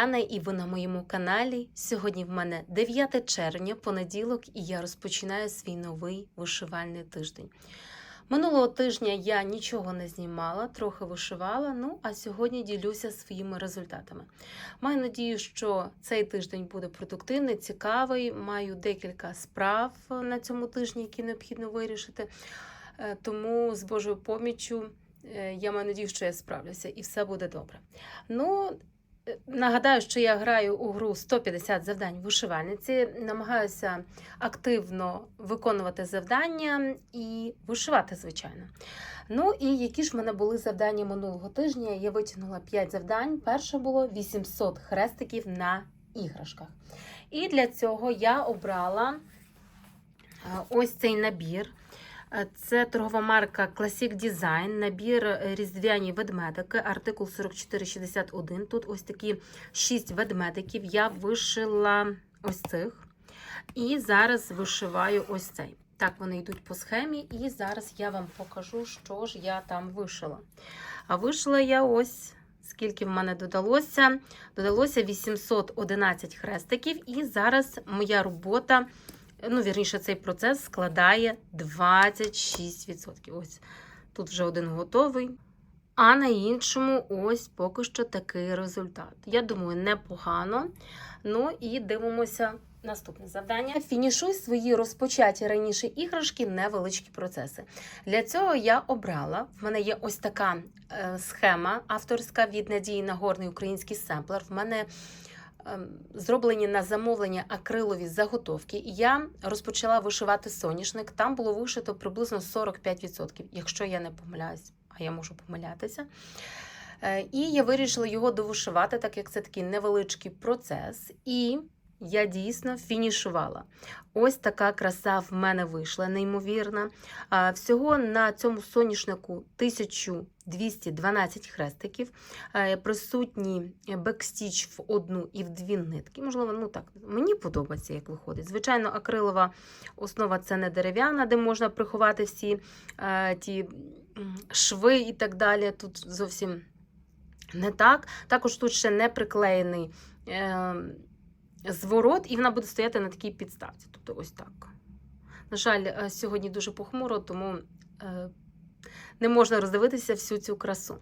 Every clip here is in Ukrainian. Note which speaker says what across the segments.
Speaker 1: Привіт! Яна, і ви на моєму каналі. Сьогодні в мене 9 червня, понеділок, і я розпочинаю свій новий вишивальний тиждень. Минулого тижня я нічого не знімала, трохи вишивала. Ну а сьогодні ділюся своїми результатами. Маю надію, що цей тиждень буде продуктивний, цікавий. Маю декілька справ на цьому тижні, які необхідно вирішити. Е, Тому з Божою поміччю е, я маю надію, що я справлюся і все буде добре. Ну, нагадаю, що я граю у гру 150 завдань вишивальниці, намагаюся активно виконувати завдання і вишивати, звичайно. Ну і які ж в мене були завдання минулого тижня? Я витягнула 5 завдань. Перше було 800 хрестиків на іграшках. І для цього я обрала е, ось цей набір. Це торгова марка Classic Design, набір різдвяні ведмедики, артикул 4461. Тут ось такі 6 ведмедиків. Я вишила ось цих. І зараз вишиваю ось цей. Так, вони йдуть по схемі, і зараз я вам покажу, що ж я там вишила. А вишила я ось. Скільки в мене додалося? Додалося 811 хрестиків, і зараз моя робота ну, вірніше, цей процес складає 26%. Ось тут вже один готовий. А на іншому, ось поки що такий результат. Я думаю, непогано. Ну і дивимося наступне завдання. Фінішуй свої розпочаті раніше іграшки невеличкі процеси. Для цього я обрала. В мене є ось така е, схема авторська від Надії Нагорний український семплер. В мене зроблені на замовлення акрилові заготовки. Я розпочала вишивати соняшник. Там було вишито приблизно 45%, якщо я не помиляюсь, а я можу помилятися. Е, І я вирішила його довишивати, так як це такий невеличкий процес. І я дійсно фінішувала. Ось така краса в мене вийшла, неймовірна. Всього на цьому соняшнику 1212 хрестиків, присутні бекстіч в одну і в дві нитки. Можливо, ну так, мені подобається, як виходить. Звичайно, акрилова основа це не дерев'яна, де можна приховати всі ті шви і так далі. Тут зовсім не так. Також тут ще не приклеєний. Зворот, і вона буде стояти на такій підставці. Тобто ось так. На жаль, е, сьогодні дуже похмуро, тому е, не можна роздивитися всю цю красу.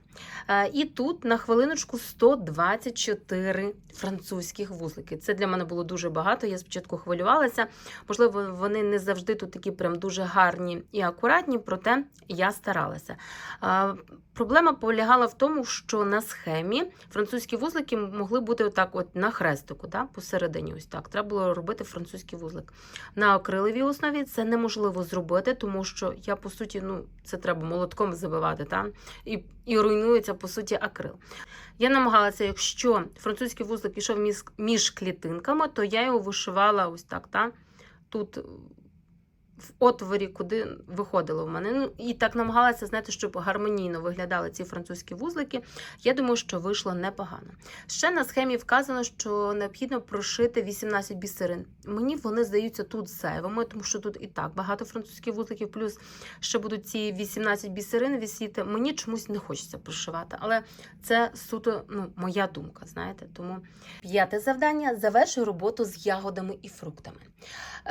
Speaker 1: Е, І тут на хвилиночку 124 французьких вузлики. Це для мене було дуже багато. Я спочатку хвилювалася. Можливо, вони не завжди тут такі прям дуже гарні і акуратні, проте я старалася. Е, Проблема полягала в тому, що на схемі французькі вузлики могли бути отак, от на хрестику, да, посередині. Ось так. Треба було робити французький вузлик. На акриловій основі це неможливо зробити, тому що я, по суті, ну, це треба молотком забивати, та? І, і руйнується, по суті, акрил. Я намагалася, якщо французький вузлик пішов між, між клітинками, то я його вишивала ось так. Та? Тут в отворі, куди виходило в мене. Ну, і так намагалася, знаєте, щоб гармонійно виглядали ці французькі вузлики. Я думаю, що вийшло непогано. Ще на схемі вказано, що необхідно прошити 18 бісерин. Мені вони здаються тут зайвими, тому що тут і так багато французьких вузликів, плюс ще будуть ці 18 бісерин висіти. Мені чомусь не хочеться прошивати, але це суто ну, моя думка, знаєте. Тому п'яте завдання завершуй роботу з ягодами і фруктами.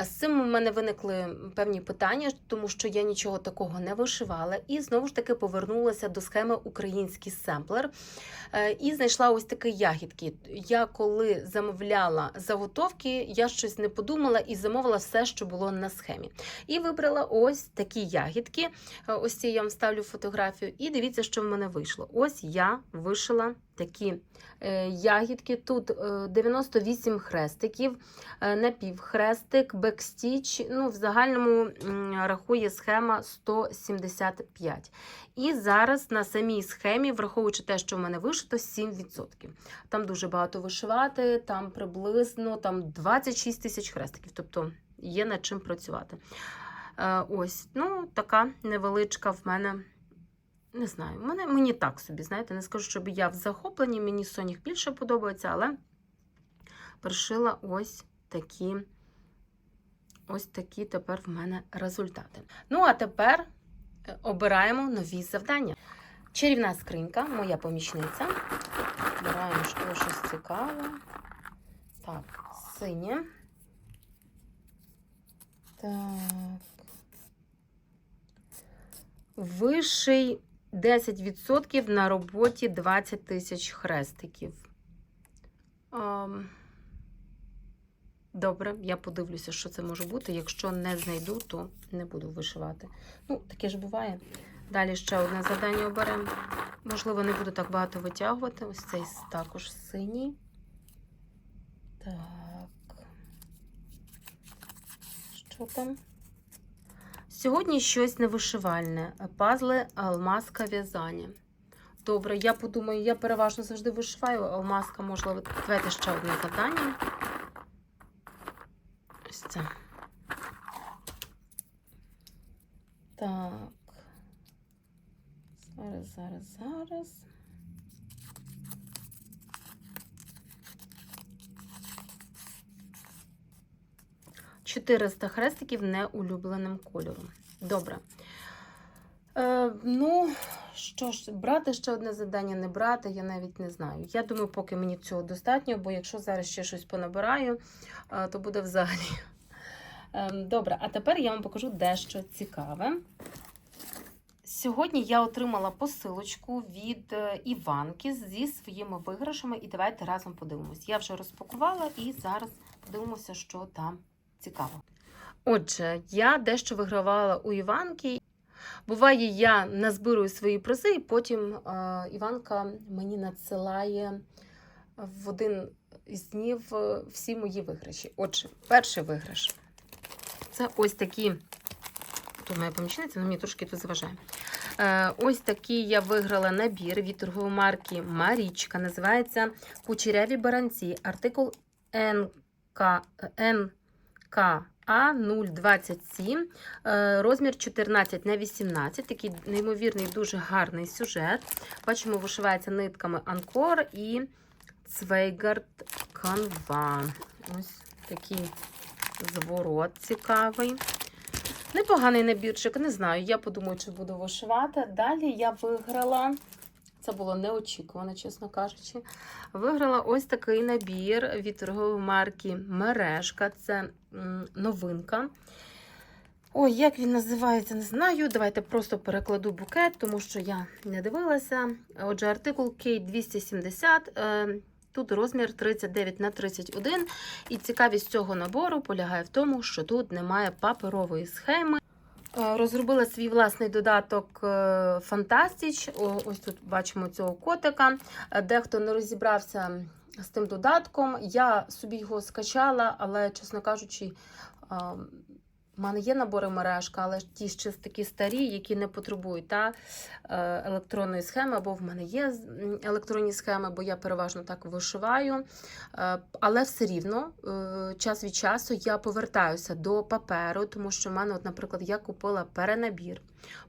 Speaker 1: З цим у мене виникли певні питання, тому що я нічого такого не вишивала. І знову ж таки повернулася до схеми український семплер е, і знайшла ось такі ягідки. Я коли замовляла заготовки, я щось не подумала і замовила все, що було на схемі. І вибрала ось такі ягідки. Е, Ось ці я вам ставлю фотографію. І дивіться, що в мене вийшло. Ось я вишила такі е, ягідки. Тут е, 98 хрестиків, е, напівхрестик, бекстіч. Ну, в загальному рахує схема 175. І зараз на самій схемі, враховуючи те, що в мене вишито, 7%. Там дуже багато вишивати, там приблизно там 26 тисяч хрестиків, тобто є над чим працювати. Е, Ось, ну, така невеличка в мене. Не знаю, мене, мені так собі, знаєте, не скажу, щоб я в захопленні, мені Сонік більше подобається, але пришила ось такі, ось такі тепер в мене результати. Ну, а тепер е, обираємо нові завдання. Чарівна скринька, моя помічниця. Обираємо що щось цікаво. Так, синє. Так. Вищий 10% на роботі 20 тисяч хрестиків. Ам, Добре, я подивлюся, що це може бути. Якщо не знайду, то не буду вишивати. Ну, таке ж буває. Далі ще одне завдання оберемо. Можливо, не буду так багато витягувати. Ось цей також синій. Так. Що там? Сьогодні щось невишивальне. Пазли, алмазка, в'язання. Добре, я подумаю, я переважно завжди вишиваю. Алмазка, можливо, давайте ще одне завдання. Ось це. Так. Зараз, зараз, зараз. Чотириста хрестиків неулюбленим кольором. Добре. Е, ну, що ж, брати ще одне завдання, не брати, я навіть не знаю. Я думаю, поки мені цього достатньо, бо якщо зараз ще щось понабираю, е, то буде взагалі. Е, добре, а тепер я вам покажу дещо цікаве. Сьогодні я отримала посилочку від е, Іванки зі своїми виграшами, і давайте разом подивимось. Я вже розпакувала і зараз подивимося, що там цікаво. Отже, я дещо вигравала у Іванки. Буває, я назбирую свої призи, і потім е, Іванка мені надсилає в один із днів е, всі мої виграші. Отже, перший виграш. Це ось такі. Тут моя помічниця, але мені трошки тут заважає. Е, ось такий я виграла набір від торгової марки Марічка. Називається Кучеряві баранці. Артикул НК, НКА 027, е, розмір 14 на 18. Такий неймовірний, дуже гарний сюжет. Бачимо, вишивається нитками Анкор і Цвейгард Канва. Ось такий зворот цікавий. Непоганий набірчик, не знаю. Я подумаю, чи буду вишивати. Далі я виграла, це було неочікувано, чесно кажучи. Виграла ось такий набір від торгової марки Мережка. Це новинка. Ой, як він називається, не знаю. Давайте просто перекладу букет, тому що я не дивилася. Отже, артикул K270. Е, Тут розмір 39 на 31. І цікавість цього набору полягає в тому, що тут немає паперової схеми. Е, Розробила свій власний додаток е, Фантастіч. Ось тут бачимо цього котика. Е, Дехто не розібрався з тим додатком. Я собі його скачала, але, чесно кажучи, в мене є набори мережка, але ті ще такі старі, які не потребують та, е, електронної схеми, або в мене є електронні схеми, бо я переважно так вишиваю. Е, Але все рівно е, час від часу я повертаюся до паперу, тому що в мене, от, наприклад, я купила перенабір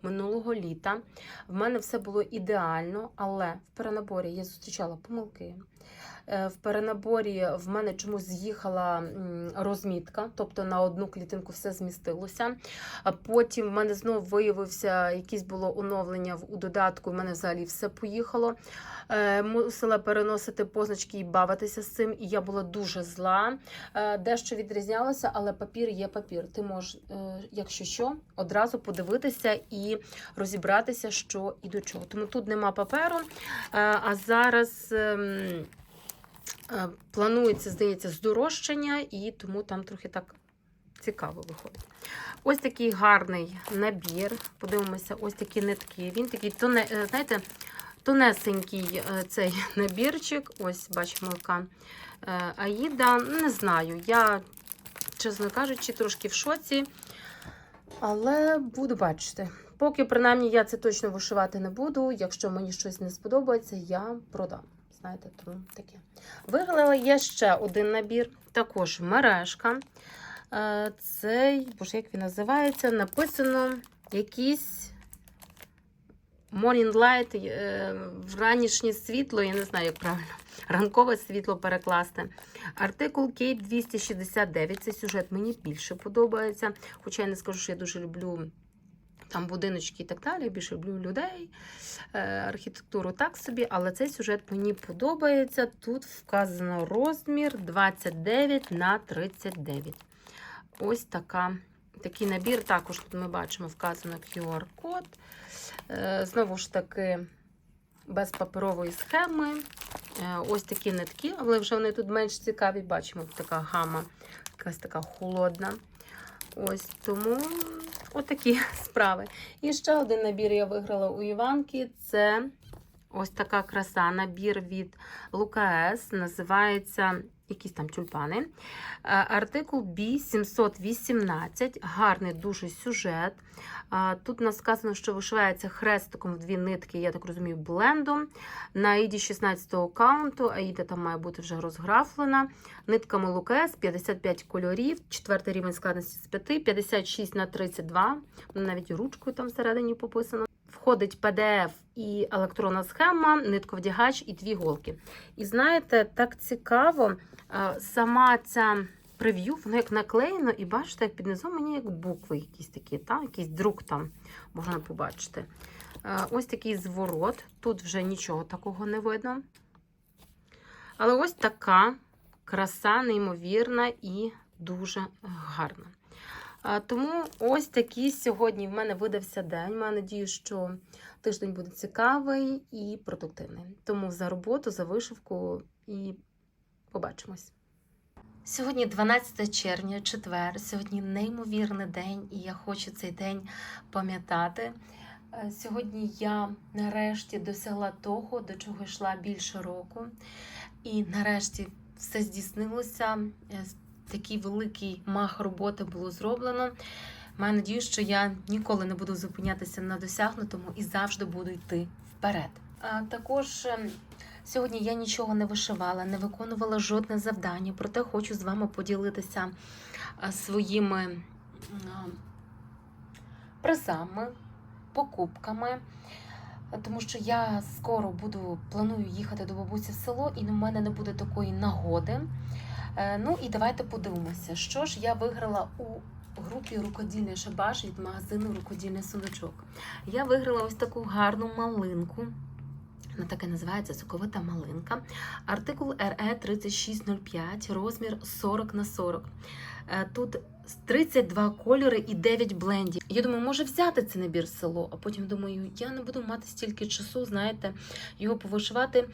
Speaker 1: минулого літа. В мене все було ідеально, але в перенаборі я зустрічала помилки. Е, В перенаборі в мене чомусь з'їхала розмітка, тобто на одну клітинку все змістилося. А потім в мене знову виявився якесь було оновлення у додатку. в мене взагалі все поїхало. Е, Мусила переносити позначки і бавитися з цим, і я була дуже зла. Е, Дещо відрізнялося, але папір є папір. Ти можеш, якщо що, одразу подивитися і розібратися, що і до чого. Тому тут нема паперу. А зараз. Е, Планується, здається, здорожчання, і тому там трохи так цікаво виходить. Ось такий гарний набір. Подивимося, ось такі нитки. Він такий тоне, е, знаєте, тонесенький е, цей набірчик. Ось бачимо, яка Аїда. Не знаю, я, чесно кажучи, трошки в шоці. Але буду бачити. Поки, принаймні, я це точно вишивати не буду. Якщо мені щось не сподобається, я продам. Знаєте, тому таке. Виграла я ще один набір, також мережка. Е, Цей, боже, як він називається? Написано якийсь Morning Light, е, вранішнє світло, я не знаю, як правильно, ранкове світло перекласти. Артикул Кейт 269. Цей сюжет мені більше подобається. Хоча я не скажу, що я дуже люблю там будиночки і так далі, більше люблю людей, е, архітектуру так собі, але цей сюжет мені подобається. Тут вказано розмір 29 на 39. Ось така, такий набір. Також тут ми бачимо вказано QR-код. Е, Знову ж таки, без паперової схеми. Е, Ось такі нитки, але вже вони тут менш цікаві. Бачимо, така гама, якась така холодна. Ось тому отакі справи. І ще один набір я виграла у Іванки. Це ось така краса. Набір від Лукас. Називається якісь там тюльпани. Е, Артикул B718. Гарний дуже сюжет. Тут у нас сказано, що вишивається хрестиком в дві нитки, я так розумію, блендом. На Аїді 16-го каунту. Аїда там має бути вже розграфлена. Нитками Лукес 55 кольорів, четвертий рівень складності з 5, 56 на 32. Ну, Навіть ручкою там всередині пописано. Входить PDF і електронна схема, нитковдягач і дві голки. І знаєте, так цікаво, е, сама ця прев'ю, воно як наклеєно, і бачите, як під низом мені як букви якісь такі, та? якийсь друк там можна побачити. Е, Ось такий зворот. Тут вже нічого такого не видно. Але ось така краса, неймовірна і дуже гарна. А, Тому ось такий сьогодні в мене видався день. Маю надію, що тиждень буде цікавий і продуктивний. Тому за роботу, за вишивку і побачимось. Сьогодні 12 червня, четвер. Сьогодні неймовірний день, і я хочу цей день пам'ятати. Е, Сьогодні я нарешті досягла того, до чого йшла більше року. І нарешті все здійснилося. Е, Такий великий мах роботи було зроблено. Маю надію, що я ніколи не буду зупинятися на досягнутому і завжди буду йти вперед. А також е, сьогодні я нічого не вишивала, не виконувала жодне завдання, проте хочу з вами поділитися е, своїми м, призами, покупками. Тому що я скоро буду планую їхати до бабусі в село, і в мене не буде такої нагоди. Е, Ну і давайте подивимося, що ж я виграла у групі рукодільний шабаш від магазину Рукодільний сундучок. Я виграла ось таку гарну малинку. Вона таке називається соковита малинка. Артикул E РЕ 3605, розмір 40 на 40. Е, Тут 32 кольори і 9 блендів. Я думаю, може взяти цей набір село, а потім думаю, я не буду мати стільки часу, знаєте, його повишивати.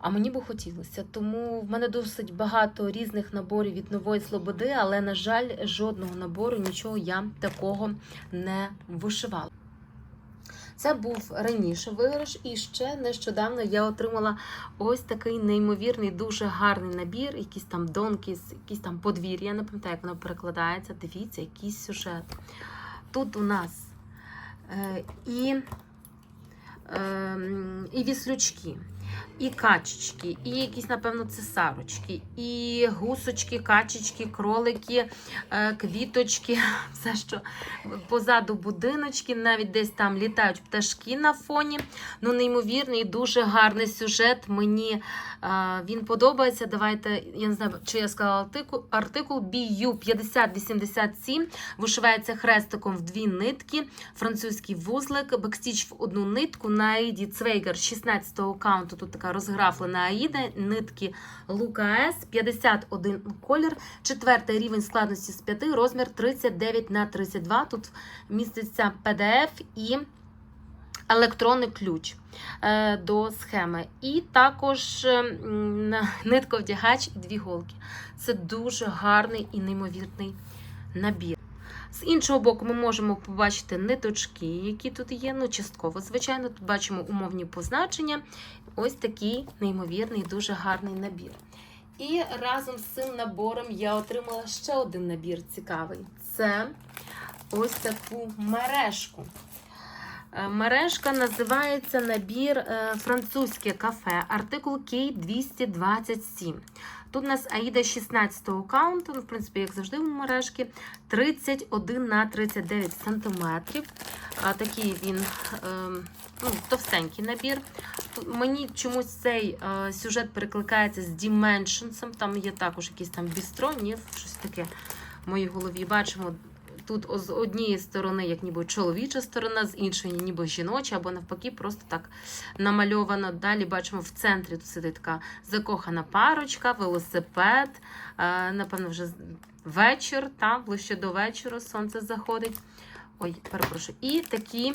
Speaker 1: А мені би хотілося. Тому в мене досить багато різних наборів від нової слободи, але, на жаль, жодного набору, нічого я такого не вишивала. Це був раніше виграш, і ще нещодавно я отримала ось такий неймовірний, дуже гарний набір, якісь там донки, якісь там подвір'я, я не пам'ятаю, як воно перекладається. Дивіться, якийсь сюжет. Тут у нас е, і, е, і віслючки, і качечки, і якісь, напевно, цесарочки, і гусочки, качечки, кролики, е, квіточки, все, що позаду будиночки, навіть десь там літають пташки на фоні. Ну, неймовірний, дуже гарний сюжет. Мені е, він подобається. Давайте, я не знаю, чи я сказала артикул, артикул BU 5087. Вишивається хрестиком в дві нитки, французький вузлик, бекстіч в одну нитку. На Аїді Цвейгер 16-го каунту. Тут така розграфлена Аїда, нитки Лука С, 51 колір, четвертий рівень складності з 5, розмір 39 на 32. Тут міститься PDF і електронний ключ е, до схеми. І також е, м, нитковдягач і дві голки. Це дуже гарний і неймовірний набір. З іншого боку, ми можемо побачити ниточки, які тут є. Ну, частково, звичайно, тут бачимо умовні позначення. Ось такий неймовірний, дуже гарний набір. І разом з цим набором я отримала ще один набір цікавий. Це ось таку мережку. Е, Мережка називається набір е, французьке кафе, артикул K227. Тут у нас Аїда 16-го каунту, ну, в принципі, як завжди, в мережки 31 на 39 сантиметрів. Такий він е, ну, товстенький набір. Мені чомусь цей е, сюжет перекликається з Dimensions. Там є також якийсь там бістро, ні, щось таке в моїй голові. Бачимо тут з однієї сторони, як ніби чоловіча сторона, з іншої ніби жіноча, або навпаки, просто так намальовано. Далі бачимо в центрі тут сидить така закохана парочка, велосипед. Е, напевно, вже вечір, та, ближче до вечора сонце заходить. Ой, перепрошую. І такі,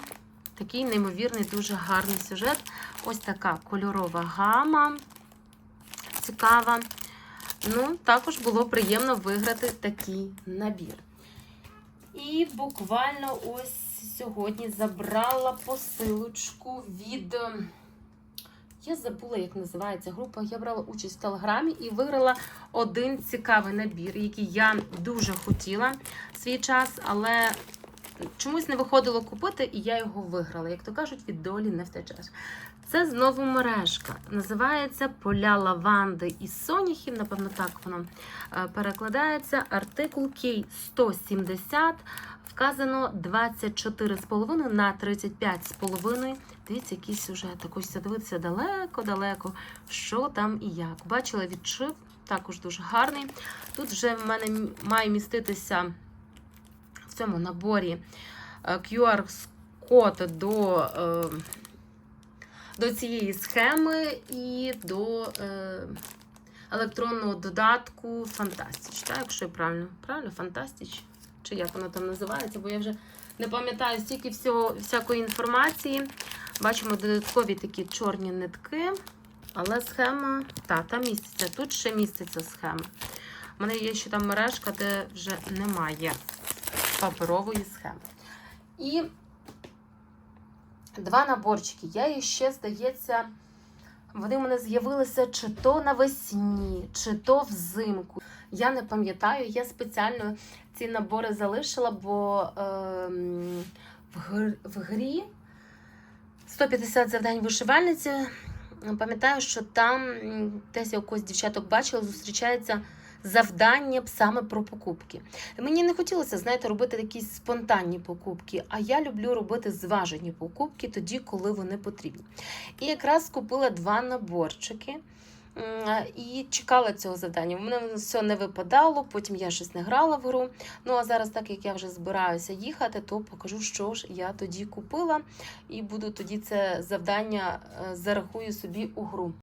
Speaker 1: такий неймовірний, дуже гарний сюжет. Ось така кольорова гама. Цікава. Ну, також було приємно виграти такий набір. І буквально ось сьогодні забрала посилочку від. е, Я забула, як називається група. Я брала участь в телеграмі і виграла один цікавий набір, який я дуже хотіла в свій час, але чомусь не виходило купити, і я його виграла. Як то кажуть, від долі не втечеш. Це знову мережка. Називається Поля лаванди і соняхів. Напевно, так воно е, перекладається. Артикул Кей 170. Вказано 24,5 на 35,5. Дивіться, який сюжет. Ось дивитися далеко-далеко, що там і як. Бачила відшив, також дуже гарний. Тут вже в мене має міститися цьому наборі е, QR-код до. е, до цієї схеми і до е, електронного додатку Фантастіч. Так, якщо я правильно, правильно, Фантастіч? Чи як воно там називається? Бо я вже не пам'ятаю стільки всього, всякої інформації. Бачимо додаткові такі чорні нитки, але схема, та, там міститься. Тут ще міститься схема. У мене є ще там мережка, де вже немає паперової схеми. І два наборчики. Я їх ще, здається, вони в мене з'явилися чи то навесні, чи то взимку. Я не пам'ятаю, я спеціально ці набори залишила, бо ем, в, гр, в грі 150 завдань вишивальниці. Пам'ятаю, що там десь я у когось дівчаток бачила, зустрічається завдання саме про покупки. Мені не хотілося, знаєте, робити якісь спонтанні покупки, а я люблю робити зважені покупки тоді, коли вони потрібні. І якраз купила два наборчики. І чекала цього завдання. У мене все не випадало, потім я щось не грала в гру. Ну а зараз, так як я вже збираюся їхати, то покажу, що ж я тоді купила, і буду тоді це завдання е, зарахую собі у гру.